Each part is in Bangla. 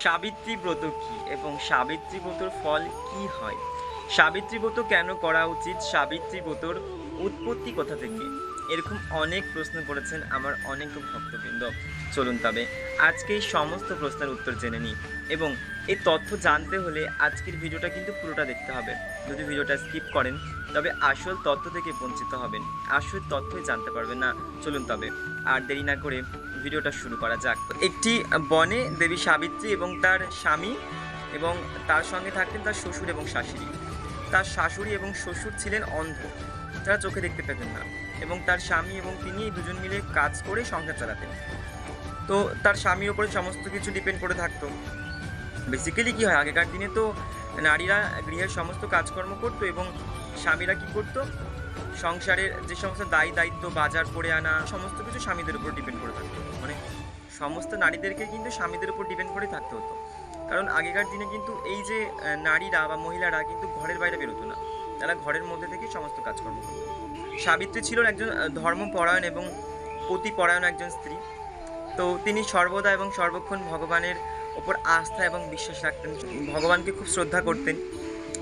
সাবিত্রী ব্রত কি এবং সাবিত্রী ব্রতর ফল কি হয়? সাবিত্রী ব্রত কেন করা উচিত? সাবিত্রী ব্রতর উৎপত্তি কোথা থেকে? এরকম অনেক প্রশ্ন করেছেন আমার অনেক ভক্তবৃন্দ। চলুন তবে আজকে এই সমস্ত প্রশ্নের উত্তর জেনে নিই এবং এই তথ্য জানতে হলে আজকের ভিডিওটা কিন্তু পুরোটা দেখতে হবে। যদি ভিডিওটা স্কিপ করেন, তবে আসল তথ্য থেকে বঞ্চিত হবেন। আসল তথ্যই জানতে পারবেন না। চলুন তবে আর দেরি না করে ভিডিওটা শুরু করা যাক। একটি বনে দেবী সাবিত্রী এবং তার স্বামী এবং তার সঙ্গে থাকতেন তার শ্বশুর এবং শাশুড়ি। তার শাশুড়ি এবং শ্বশুর ছিলেন অন্ধ। তারা চোখে দেখতে পেতেন না। এবং তার স্বামী এবং তিনি দুজন মিলে কাজ করে সংসার চালাতেন। তো তার স্বামীর ওপরে সমস্ত কিছু ডিপেন্ড করে থাকতো। বেসিক্যালি কি হয়, আগেকার দিনে তো নারীরা গৃহের সমস্ত কাজকর্ম করতো এবং স্বামীরা কি করতো? সংসারের যে সমস্ত দায়ী দায়িত্ব, বাজার করে আনা, সমস্ত কিছু স্বামীদের উপর ডিপেন্ড করে থাকতো। মানে সমস্ত নারীদেরকে কিন্তু স্বামীদের উপর ডিপেন্ড করে থাকতে হতো। কারণ আগেকার দিনে কিন্তু এই যে নারীরা বা মহিলারা কিন্তু ঘরের বাইরে বেরোতো না। তারা ঘরের মধ্যে থেকেই সমস্ত কাজকর্ম করতো। সাবিত্রী ছিল একজন ধর্মপরায়ণ এবং পতিপরায়ণ একজন স্ত্রী। তো তিনি সর্বদা এবং সর্বক্ষণ ভগবানের ওপর আস্থা এবং বিশ্বাস রাখতেন। ভগবানকে খুব শ্রদ্ধা করতেন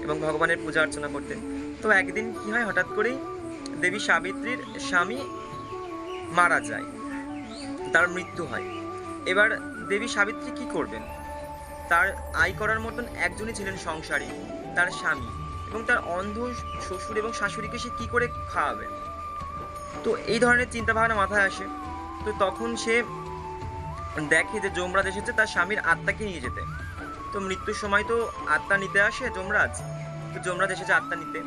এবং ভগবানের পূজা অর্চনা করতেন। তো একদিন কি হয়, হঠাৎ করেই দেবী সাবিত্রীর স্বামী মারা যায়। তার মৃত্যু হয়। এবার দেবী সাবিত্রী কি করবেন? তার আয় করার মতন একজনই ছিলেন সংসারী, তার স্বামী। এবং তার অন্ধ শ্বশুর এবং শাশুড়িকে সে কি করে খাওয়াবে? তো এই ধরনের চিন্তাভাবনা মাথায় আসে। তো তখন সে দেখে যে যমরাজ এসেছে, তার স্বামীর আত্মাকে নিয়ে যেতে। তো মৃত্যুর সময় তো আত্মা নিতে আসে যমরাজ। তো যমরাজ এসেছে আত্মা নিতে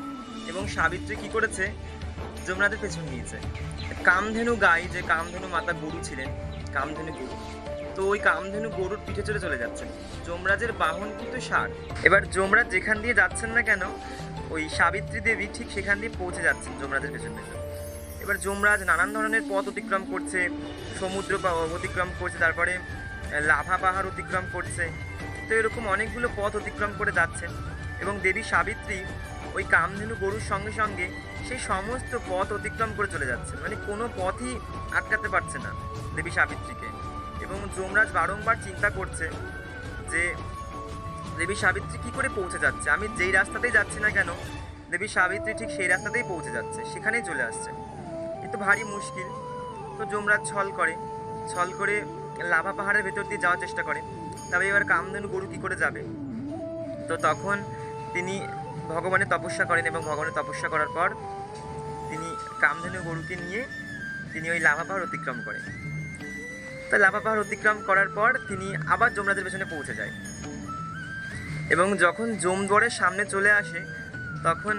এবং সাবিত্রী কি করেছে? যমরাজের পেছন নিয়েছে। কামধেনু গাই, যে কামধেনু মাতা গরু ছিলেন, কামধেনু গরু। তো ওই কামধেনু গরুর পিঠে চলে চলে যাচ্ছেন। যমরাজের বাহন কিন্তু ষাঁড়। এবার যমরাজ যেখান দিয়ে যাচ্ছেন না কেন, ওই সাবিত্রী দেবী ঠিক সেখান দিয়ে পৌঁছে যাচ্ছেন যমরাজের পেছন পেছন। এবার যমরাজ নানান ধরনের পথ অতিক্রম করছে, সমুদ্র অতিক্রম করছে, তারপরে লাভা পাহাড় অতিক্রম করছে। তো এরকম অনেকগুলো পথ অতিক্রম করে যাচ্ছেন এবং দেবী সাবিত্রী ওই কামধেনু গরুর সঙ্গে সঙ্গে সেই সমস্ত পথ অতিক্রম করে চলে যাচ্ছে মানে কোনো পথই আটকাতে পারছে না দেবী সাবিত্রীকে। এবং যমরাজ বারংবার চিন্তা করছে যে দেবী সাবিত্রী কি করে পৌঁছে যাচ্ছে। আমি যেই রাস্তাতেই যাচ্ছি না কেন, দেবী সাবিত্রী ঠিক সেই রাস্তাতেই পৌঁছে যাচ্ছে, সেখানেই চলে আসছে। কিন্তু ভারী মুশকিল। তো যমরাজ ছল করে ছল করে লাভা পাহাড়ের ভেতর দিয়ে যাওয়ার চেষ্টা করে। তবে এবার কামধেনু গরু কী করে যাবে? তো তখন তিনি ভগবানের তপস্যা করেন এবং ভগবানের তপস্যা করার পর তিনি কামধেনু গরুকে নিয়ে তিনি ওই লাভা পাহাড় অতিক্রম করেন। তো লাভা পাহাড় অতিক্রম করার পর তিনি আবার যমরাজের পেছনে পৌঁছে যায়। এবং যখন যমদুয়ারের সামনে চলে আসে, তখন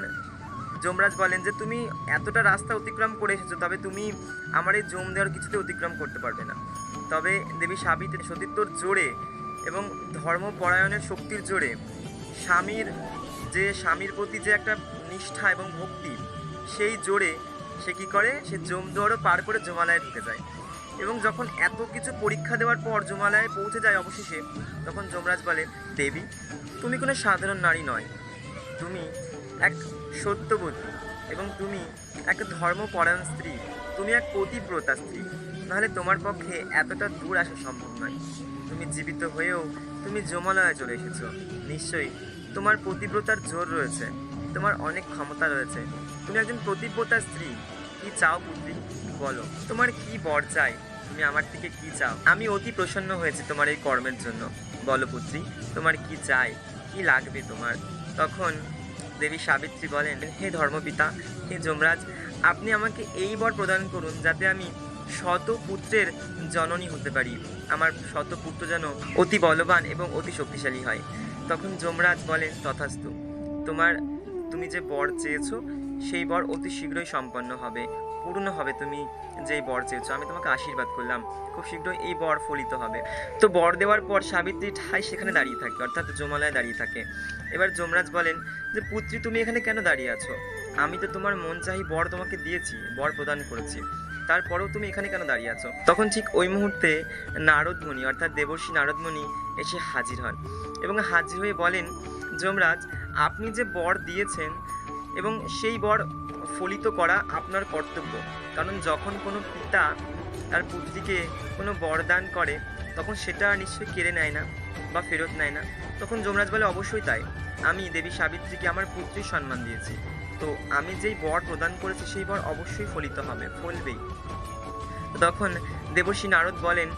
যমরাজ বলেন যে, তুমি এতটা রাস্তা অতিক্রম করে এসেছ, তবে তুমি আমার এই জম দেওয়ার কিছুতে অতিক্রম করতে পারবে না। তবে দেবী সাবিত্রী সতীত্বর জোরে এবং ধর্মপরায়ণের শক্তির জোরে স্বামীর যে, স্বামীর প্রতি যে একটা নিষ্ঠা এবং ভক্তি, সেই জোরে সে কি করে? সে জমদুয়ারও পার করে জমালয়ে ঢুকে যায়। এবং যখন এত কিছু পরীক্ষা দেওয়ার পর জমালয়ে পৌঁছে যায় অবশেষে, তখন যমরাজ বলে, দেবী, তুমি কোনো সাধারণ নারী নয়। তুমি এক সত্যবতী এবং তুমি এক ধর্মপরায়ণ স্ত্রী। তুমি এক পতিব্রতা স্ত্রী। নাহলে তোমার পক্ষে এতটা দূর আসা সম্ভব নয়। তুমি জীবিত হয়েও তুমি যমালয়ে চলে এসেছ। নিশ্চয়ই তোমার পতিব্রতার জোর রয়েছে। তোমার অনেক ক্ষমতা রয়েছে। তুমি একজন প্রতিব্রতা স্ত্রী। কি চাও পুত্রী? বলো। তোমার কি বর চাই? তুমি আমার থেকে কি চাও? আমি অতি প্রসন্ন হয়েছি তোমার এই কর্মের জন্য। বলো পুত্রী, তোমার কি চাই? কি লাগবে তোমার? তখন দেবী সাবিত্রী বলেন, হে ধর্মপিতা, হে যমরাজ, আপনি আমাকে এই বর প্রদান করুন যাতে আমি শত পুত্রের জননী হতে পারি। আমার শত পুত্র যেন অতি বলবান এবং অতি শক্তিশালী হয়। তখন যমরাজ বলেন, তথাস্তু, তোমার, তুমি যে বর চেয়েছো সেই বর অতি শীঘ্রই সম্পন্ন হবে, পূর্ণ হবে তুমি যেই বর চেয়েছো। আমি তোমাকে আশীর্বাদ করলাম, খুব শীঘ্রই এই বর ফলিত হবে। তো বর দেওয়ার পর সাবিত্রী ঠাই সেখানে দাঁড়িয়ে থাকে, অর্থাৎ জমালয়ে দাঁড়িয়ে থাকে। এবার যমরাজ বলেন যে, পুত্রী, তুমি এখানে কেন দাঁড়িয়ে আছো? আমি তো তোমার মন চাহি বর তোমাকে দিয়েছি, বর প্রদান করেছি। তারপরেও তুমি এখানে কেন দাঁড়িয়ে আছো? তখন ঠিক ওই মুহূর্তে নারদমণি, অর্থাৎ দেবর্ষী নারদমণি এসে হাজির হন এবং হাজির হয়ে বলেন, যমরাজ, আপনি যে বর দিয়েছেন এবং সেই বর ফলিত করা আপনার কর্তব্য। কারণ যখন কোনো পিতা তার পুত্রীকে কোনো বরদান করে, তখন সেটা নিশ্চয়ই কেড়ে নেয় না বা ফেরত নেয় না। তখন যমরাজ বলে, অবশ্যই তাই। আমি দেবী সাবিত্রীকে আমার পুত্রীর সম্মান দিয়েছি। তো আমি যেই বর প্রদান করেছি, সেই বর অবশ্যই ফলিত হবে, ফলবেই। তখন দেবর্ষী নারদ বলেন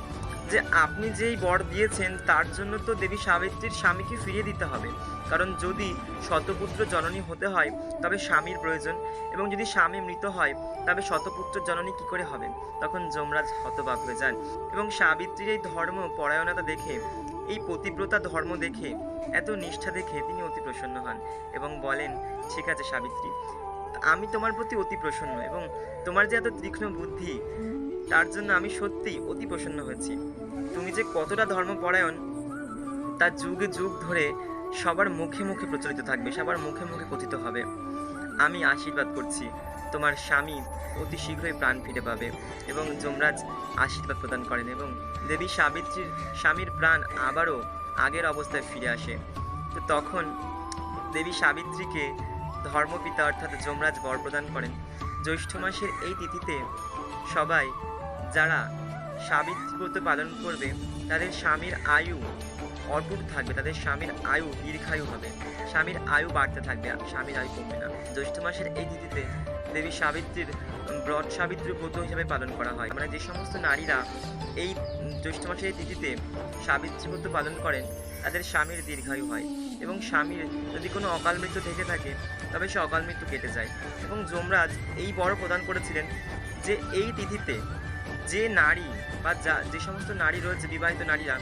যে, আপনি যেই বর দিয়েছেন, তার জন্য তো দেবী সাবিত্রীর স্বামীকে ফিরিয়ে দিতে হবে। কারণ যদি শতপুত্র জননী হতে হয়, তবে স্বামীর প্রয়োজন। এবং যদি স্বামী মৃত হয়, তবে শতপুত্র জননী কি করে হবেন তখন যমরাজ হতবাক হয়ে যান। এবং সাবিত্রীর এই ধর্ম পরায়ণতা দেখে, এই পতিব্রতা ধর্ম দেখে, এত নিষ্ঠা দেখে তিনি অতি প্রসন্ন হন এবং বলেন, ঠিক আছে সাবিত্রী, আমি তোমার প্রতি অতি প্রসন্ন এবং তোমার যে এত তীক্ষ্ণ বুদ্ধি, তার জন্য আমি সত্যিই অতি প্রসন্ন হয়েছি। তুমি যে কতটা ধর্মপরায়ণ তা যুগে যুগ ধরে সবার মুখে মুখে প্রচলিত থাকবে, সবার মুখে মুখে কথিত হবে। আমি আশীর্বাদ করছি, তোমার স্বামী অতি শীঘ্রই প্রাণ ফিরে পাবে এবং যমরাজ আশীর্বাদ প্রদান করেন এবং দেবী সাবিত্রীর স্বামীর প্রাণ আবারও আগের অবস্থায় ফিরে আসে। তো তখন দেবী সাবিত্রীকে ধর্মপিতা অর্থাৎ যমরাজ বর প্রদান করেন। জ্যৈষ্ঠ মাসের এই তিথিতে সবাই যারা সাবিত্রী পালন করবে, তাদের স্বামীর আয়ু অটুট থাকবে, তাদের স্বামীর আয়ু দীর্ঘায়ু হবে। স্বামীর আয়ু বাড়তে থাকবে, স্বামীর আয়ু কমবে না। জ্যৈষ্ঠ মাসের এই তিথিতে দেবী সাবিত্রীর ব্রত সাবিত্রী ব্রত হিসেবে পালন করা হয়। মানে যে সমস্ত নারীরা এই জ্যৈষ্ঠ মাসের এই তিথিতে সাবিত্রী ব্রত পালন করেন, তাদের স্বামীর দীর্ঘায়ু হয় এবং স্বামীর যদি কোনো অকাল মৃত্যু থেকে থাকে, তবে সে অকাল মৃত্যু কেটে যায়। এবং যমরাজ এই বড় প্রদান করেছিলেন যে এই তিথিতে যে নারী বা যা যে সমস্ত নারী রয়েছে, বিবাহিত নারীরা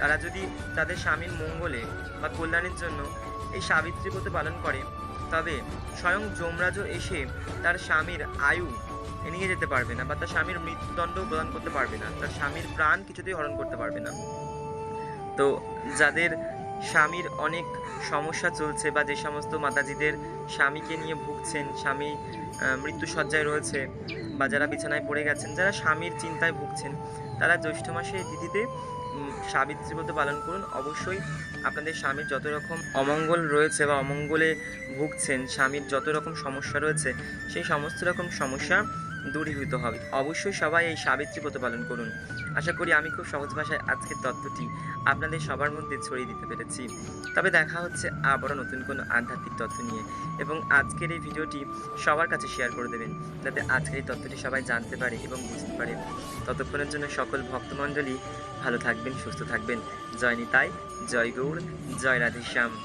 তারা যদি তাদের স্বামীর মঙ্গলে বা কল্যাণের জন্য এই সাবিত্রী ব্রত পালন করে, তবে স্বয়ং যমরাজও এসে তার স্বামীর আয়ু নিয়ে যেতে পারবে না বা তার স্বামীর মৃত্যুদণ্ড প্রদান করতে পারবে না, তার স্বামীর প্রাণ কিছুতেই হরণ করতে পারবে না। তো যাদের স্বামীর অনেক সমস্যা চলছে বা যে সমস্ত মাতাজিদের স্বামীকে নিয়ে ভুগছেন, স্বামী মৃত্যুসজ্জায় রয়েছে বা যারা বিছানায় পড়ে গেছেন, যারা স্বামীর চিন্তায় ভুগছেন, তারা জ্যৈষ্ঠ মাসে তিথিতে সাবিত্রী বলতে পালন করুন। অবশ্যই আপনাদের স্বামীর যত রকম অমঙ্গল রয়েছে বা অমঙ্গলে ভুগছেন, স্বামীর যত রকম সমস্যা রয়েছে, সেই সমস্ত রকম সমস্যা দূরীভূত হবে। অবশ্যই সবাই এই সাবিত্রী ব্রত পালন করুন। আশা করি আমি খুব সহজ ভাষায় আজকের তত্ত্বটি আপনাদের সবার মধ্যে ছড়িয়ে দিতে পেরেছি। তবে দেখা হচ্ছে আবারও নতুন কোনো আধ্যাত্মিক তথ্য নিয়ে। এবং আজকের এই ভিডিওটি সবার কাছে শেয়ার করে দেবেন, যাতে আজকের এই তথ্যটি সবাই জানতে পারে এবং বুঝতে পারে। ততক্ষণের জন্য সকল ভক্তমণ্ডলী ভালো থাকবেন, সুস্থ থাকবেন। জয় নিতাই, জয় গৌর জয় রাধেশ্যাম।